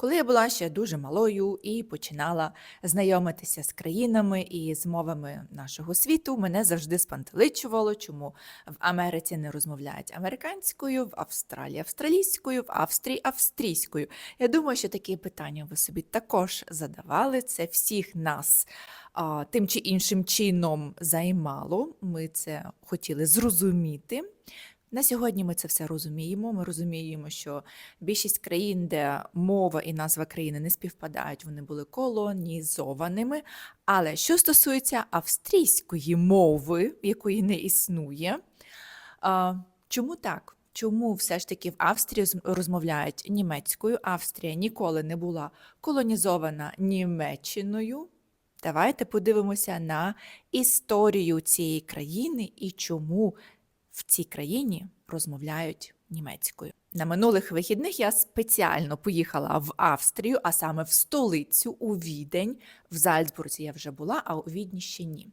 Коли я була ще дуже малою і починала знайомитися з країнами і з мовами нашого світу, мене завжди спантеличувало, чому в Америці не розмовляють американською, в Австралії австралійською, в Австрії австрійською. Я думаю, що такі питання ви собі також задавали. Це всіх нас а, тим чи іншим чином займало. Ми це хотіли зрозуміти. На сьогодні ми це все розуміємо. Ми розуміємо, що більшість країн, де мова і назва країни не співпадають, вони були колонізованими. Але що стосується австрійської мови, якої не існує, чому так? Чому все ж таки в Австрії розмовляють німецькою? Австрія ніколи не була колонізована Німеччиною. Давайте подивимося на історію цієї країни і чому в цій країні розмовляють німецькою. На минулих вихідних я спеціально поїхала в Австрію, а саме в столицю у Відень. В Зальцбурзі я вже була, а у Відні ще ні.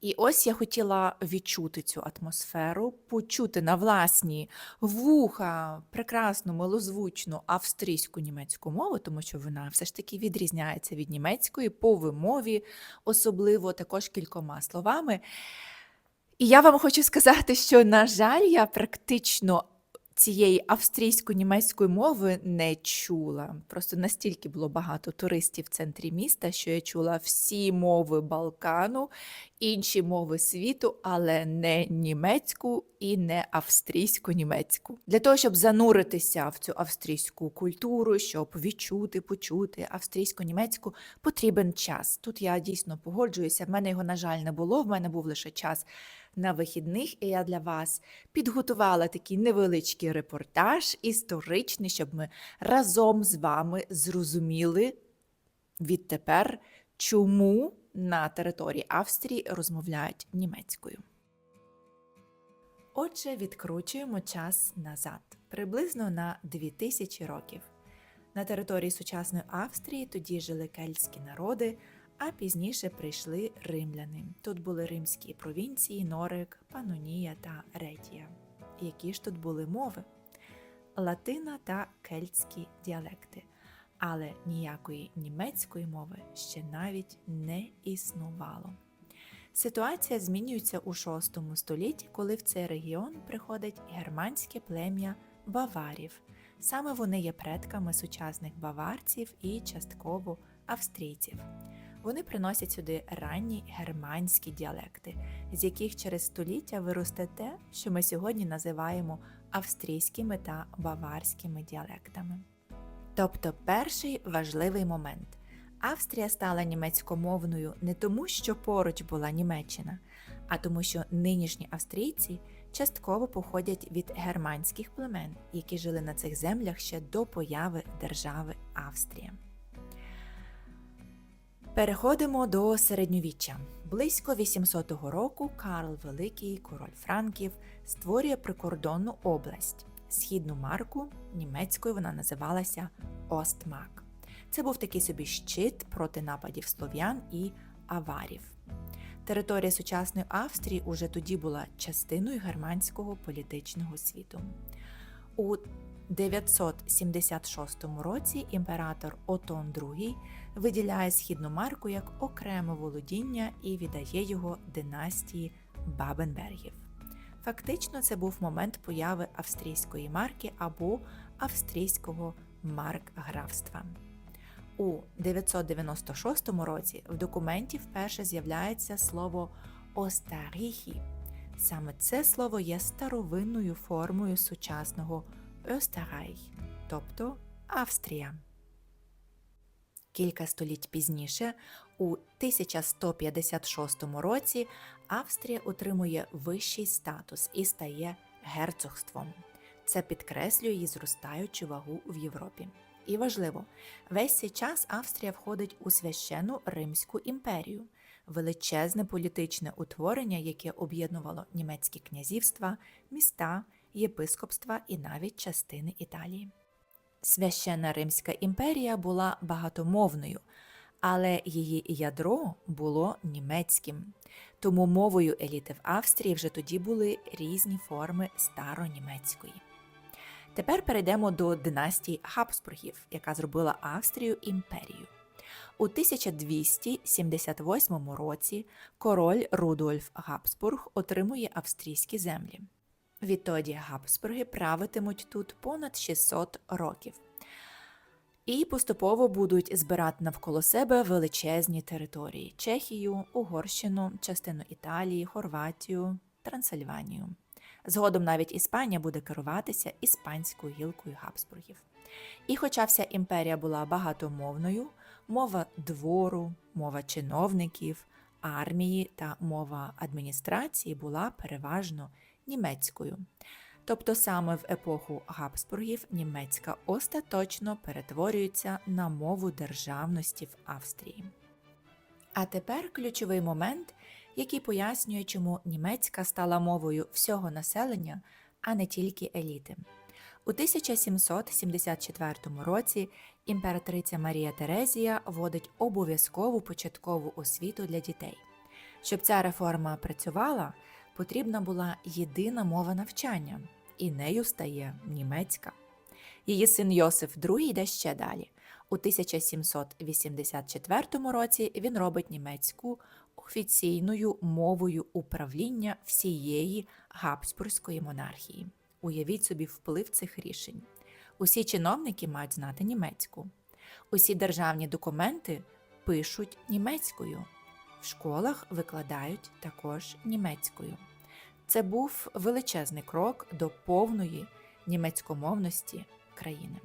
І ось я хотіла відчути цю атмосферу, почути на власні вуха прекрасну, милозвучну австрійську німецьку мову, тому що вона все ж таки відрізняється від німецької по вимові, особливо також кількома словами. І я вам хочу сказати, що, на жаль, я практично цієї австрійсько-німецької мови не чула. Просто настільки було багато туристів в центрі міста, що я чула всі мови Балкану, інші мови світу, але не німецьку і не австрійсько-німецьку. Для того, щоб зануритися в цю австрійську культуру, щоб відчути, почути австрійсько-німецьку, потрібен час. Тут я дійсно погоджуюся. В мене його, на жаль, не було. В мене був лише час на вихідних, і я для вас підготувала такий невеличкий репортаж історичний, щоб ми разом з вами зрозуміли відтепер, чому на території Австрії розмовляють німецькою. Отже, відкручуємо час назад, приблизно на 2000 років. На території сучасної Австрії тоді жили кельтські народи, а пізніше прийшли римляни. Тут були римські провінції Норик, Панонія та Ретія. Які ж тут були мови? Латина та кельтські діалекти. Але ніякої німецької мови ще навіть не існувало. Ситуація змінюється у VI столітті, коли в цей регіон приходить германське плем'я баварів. Саме вони є предками сучасних баварців і частково австрійців. Вони приносять сюди ранні германські діалекти, з яких через століття виросте те, що ми сьогодні називаємо австрійськими та баварськими діалектами. Тобто перший важливий момент. Австрія стала німецькомовною не тому, що поруч була Німеччина, а тому, що нинішні австрійці частково походять від германських племен, які жили на цих землях ще до появи держави Австрія. Переходимо до середньовіччя. Близько 800 року Карл Великий, король Франків, створює прикордонну область. Східну марку німецькою вона називалася Остмак. Це був такий собі щит проти нападів слов'ян і аварів. Територія сучасної Австрії уже тоді була частиною германського політичного світу. У 976 році імператор Отон II виділяє східну марку як окреме володіння і віддає його династії Бабенбергів. Фактично, це був момент появи австрійської марки або австрійського маркграфства. У 996 році в документі вперше з'являється слово Остаріхі. Саме це слово є старовинною формою сучасного Österreich, тобто Австрія. Кілька століть пізніше, у 1156 році, Австрія отримує вищий статус і стає герцогством. Це підкреслює її зростаючу вагу в Європі. І важливо, весь цей час Австрія входить у священну Римську імперію, величезне політичне утворення, яке об'єднувало німецькі князівства, міста, єпископства і навіть частини Італії. Священна Римська імперія була багатомовною, але її ядро було німецьким. Тому мовою еліти в Австрії вже тоді були різні форми старонімецької. Тепер перейдемо до династії Габсбургів, яка зробила Австрію імперією. У 1278 році король Рудольф Габсбург отримує австрійські землі. Відтоді Габсбурги правитимуть тут понад 600 років. І поступово будуть збирати навколо себе величезні території: Чехію, Угорщину, частину Італії, Хорватію, Трансильванію. Згодом навіть Іспанія буде керуватися іспанською гілкою Габсбургів. І хоча вся імперія була багатомовною, мова двору, мова чиновників, армії та мова адміністрації була переважно німецькою. Тобто саме в епоху Габсбургів німецька остаточно перетворюється на мову державності в Австрії. А тепер ключовий момент, який пояснює, чому німецька стала мовою всього населення, а не тільки еліти. У 1774 році імператриця Марія Терезія вводить обов'язкову початкову освіту для дітей. Щоб ця реформа працювала, потрібна була єдина мова навчання, і нею стає німецька. Її син Йосиф II йде ще далі. У 1784 році він робить німецьку офіційною мовою управління всієї Габсбурзької монархії. Уявіть собі вплив цих рішень. Усі чиновники мають знати німецьку. Усі державні документи пишуть німецькою. В школах викладають також німецькою. Це був величезний крок до повної німецькомовності країни.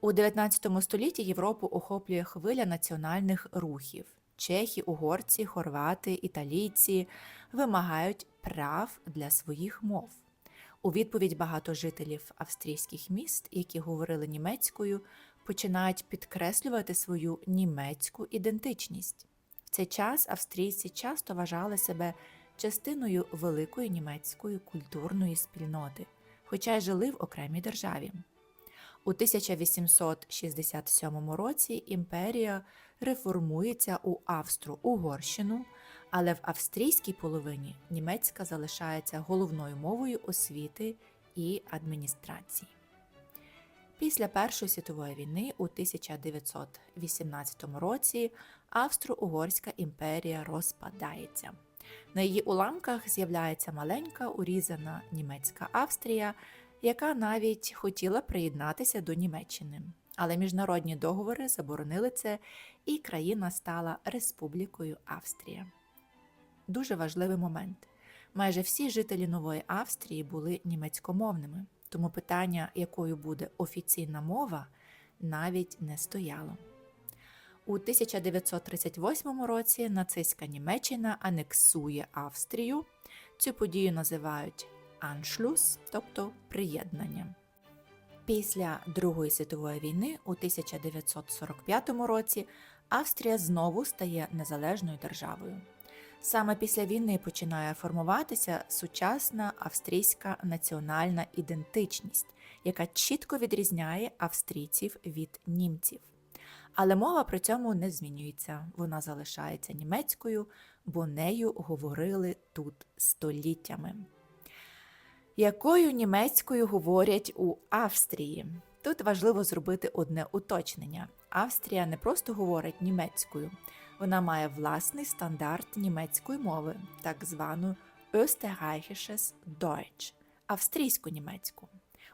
У 19 столітті Європу охоплює хвиля національних рухів. Чехи, угорці, хорвати, італійці вимагають прав для своїх мов. У відповідь багато жителів австрійських міст, які говорили німецькою, починають підкреслювати свою німецьку ідентичність. Цей час австрійці часто вважали себе частиною великої німецької культурної спільноти, хоча й жили в окремій державі. У 1867 році імперія реформується у Австро-Угорщину, але в австрійській половині німецька залишається головною мовою освіти і адміністрації. Після Першої світової війни у 1918 році Австро-Угорська імперія розпадається. На її уламках з'являється маленька урізана німецька Австрія, яка навіть хотіла приєднатися до Німеччини. Але міжнародні договори заборонили це, і країна стала Республікою Австрія. Дуже важливий момент. Майже всі жителі Нової Австрії були німецькомовними, тому питання, якою буде офіційна мова, навіть не стояло. У 1938 році нацистська Німеччина анексує Австрію. Цю подію називають Аншлюс, тобто приєднання. Після Другої світової війни у 1945 році Австрія знову стає незалежною державою. Саме після війни починає формуватися сучасна австрійська національна ідентичність, яка чітко відрізняє австрійців від німців. Але мова при цьому не змінюється, вона залишається німецькою, бо нею говорили тут століттями. Якою німецькою говорять у Австрії? Тут важливо зробити одне уточнення: Австрія не просто говорить німецькою, вона має власний стандарт німецької мови, так звану Österreichisches Deutsch – австрійську німецьку.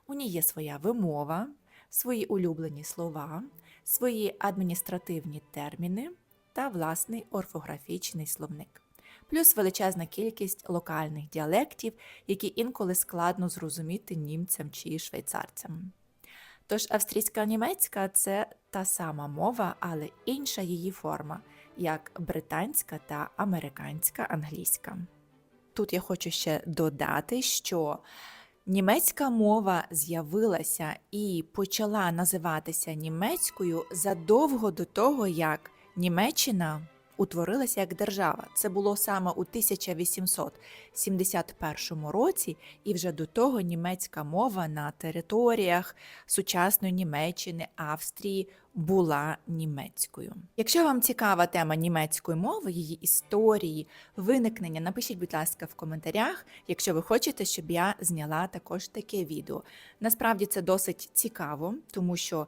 У ній є своя вимова, свої улюблені слова, свої адміністративні терміни та власний орфографічний словник. Плюс величезна кількість локальних діалектів, які інколи складно зрозуміти німцям чи швейцарцям. Тож австрійська німецька це та сама мова, але інша її форма, як британська та американська англійська. Тут я хочу ще додати, що німецька мова з'явилася і почала називатися німецькою задовго до того, як Німеччина утворилася як держава. Це було саме у 1871 році, і вже до того німецька мова на територіях сучасної Німеччини, Австрії була німецькою. Якщо вам цікава тема німецької мови, її історії, виникнення, напишіть, будь ласка, в коментарях, якщо ви хочете, щоб я зняла також таке відео. Насправді це досить цікаво, тому що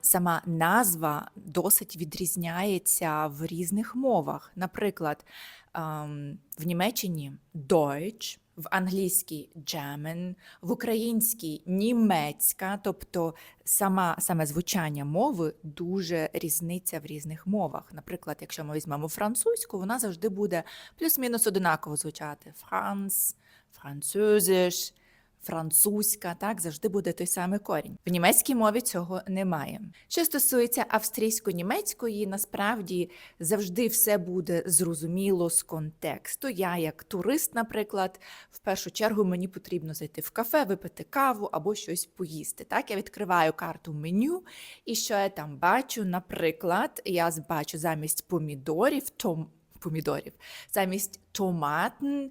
сама назва досить відрізняється в різних мовах. Наприклад, в Німеччині Deutsch, в англійській German, в українській німецька, тобто сама, саме звучання мови дуже різниця в різних мовах. Наприклад, якщо ми візьмемо французьку, вона завжди буде плюс-мінус одинаково звучати. Франц, французиш, французька, так завжди буде той самий корінь. В німецькій мові цього немає. Що стосується австрійсько-німецької, насправді завжди все буде зрозуміло з контексту. Я, як турист, наприклад, в першу чергу мені потрібно зайти в кафе, випити каву або щось поїсти. Так, я відкриваю карту меню, і що я там бачу? Наприклад, я бачу замість помідорів том. Помідорів замість томатн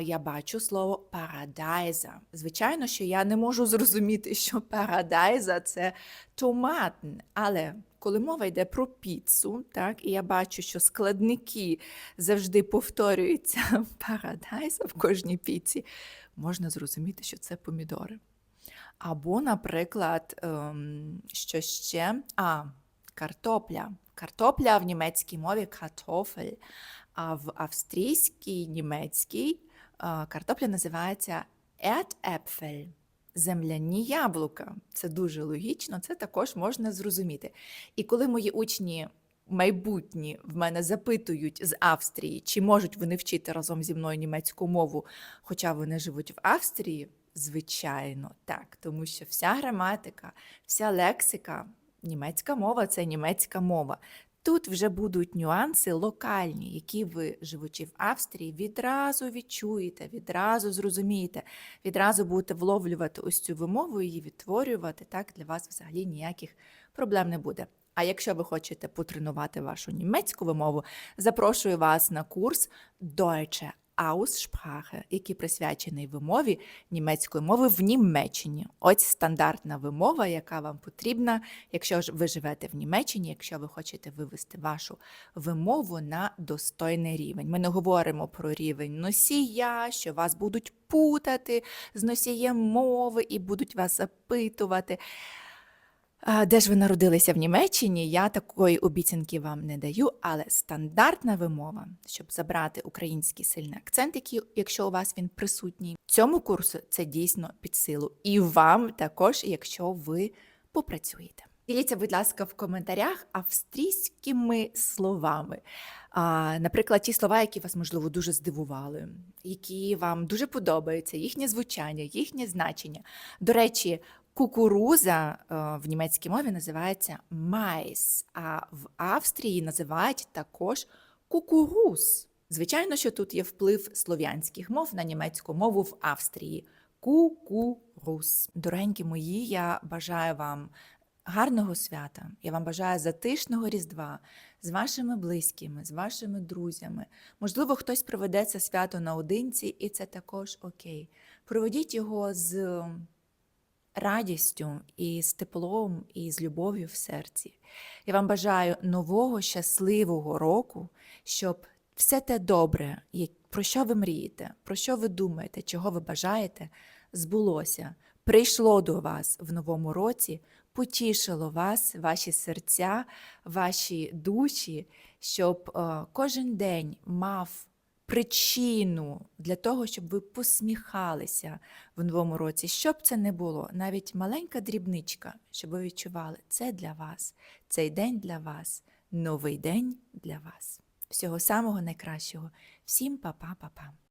я бачу слово парадайза. Звичайно, що я не можу зрозуміти, що парадайза це томатн, але коли мова йде про піцу, так, і я бачу, що складники завжди повторюються парадайза в кожній піці, можна зрозуміти, що це помідори. Або, наприклад, ем, що ще? А, картопля. Картопля в німецькій мові картофель, а в австрійській німецькій картопля називається Erdäpfel. Земляні яблука. Це дуже логічно, це також можна зрозуміти. І коли мої учні майбутні в мене запитують з Австрії, чи можуть вони вчити разом зі мною німецьку мову, хоча вони живуть в Австрії, звичайно, так, тому що вся граматика, вся лексика, німецька мова це німецька мова. Тут вже будуть нюанси локальні, які ви, живучи в Австрії, відразу відчуєте, відразу зрозумієте, відразу будете вловлювати ось цю вимову її відтворювати. Так для вас взагалі ніяких проблем не буде. А якщо ви хочете потренувати вашу німецьку вимову, запрошую вас на курс Deutsche Aussprache, який присвячений вимові німецької мови в Німеччині. Ось стандартна вимова, яка вам потрібна, якщо ж ви живете в Німеччині, якщо ви хочете вивести вашу вимову на достойний рівень. Ми не говоримо про рівень носія, що вас будуть путати з носієм мови і будуть вас запитувати. Де ж ви народилися в Німеччині? Я такої обіцянки вам не даю, але стандартна вимова, щоб забрати український сильний акцент, який, якщо у вас він присутній, цьому курсу це дійсно під силу. І вам також, якщо ви попрацюєте. Діліться, будь ласка, в коментарях австрійськими словами. А, Наприклад, ті слова, які вас, можливо, дуже здивували, які вам дуже подобаються, їхнє звучання, їхнє значення. До речі, Кукуруза е, в німецькій мові називається майс, а в Австрії називають також кукуруз. Звичайно, що тут є вплив слов'янських мов на німецьку мову в Австрії. Кукуруз. Дорогенькі мої, я бажаю вам гарного свята. Я вам бажаю затишного Різдва з вашими близькими, з вашими друзями. Можливо, хтось проведе це свято наодинці, і це також окей. Проведіть його з радістю і з теплом, і з любов'ю в серці. Я вам бажаю нового щасливого року, щоб все те добре, про що ви мрієте, про що ви думаєте, чого ви бажаєте, збулося, прийшло до вас в новому році, потішило вас, ваші серця, ваші душі, щоб е, кожен день мав причину для того, щоб ви посміхалися в новому році. Щоб це не було, навіть маленька дрібничка, щоб ви відчували, це для вас, цей день для вас, новий день для вас. Всього самого найкращого. Всім па-па-па-па.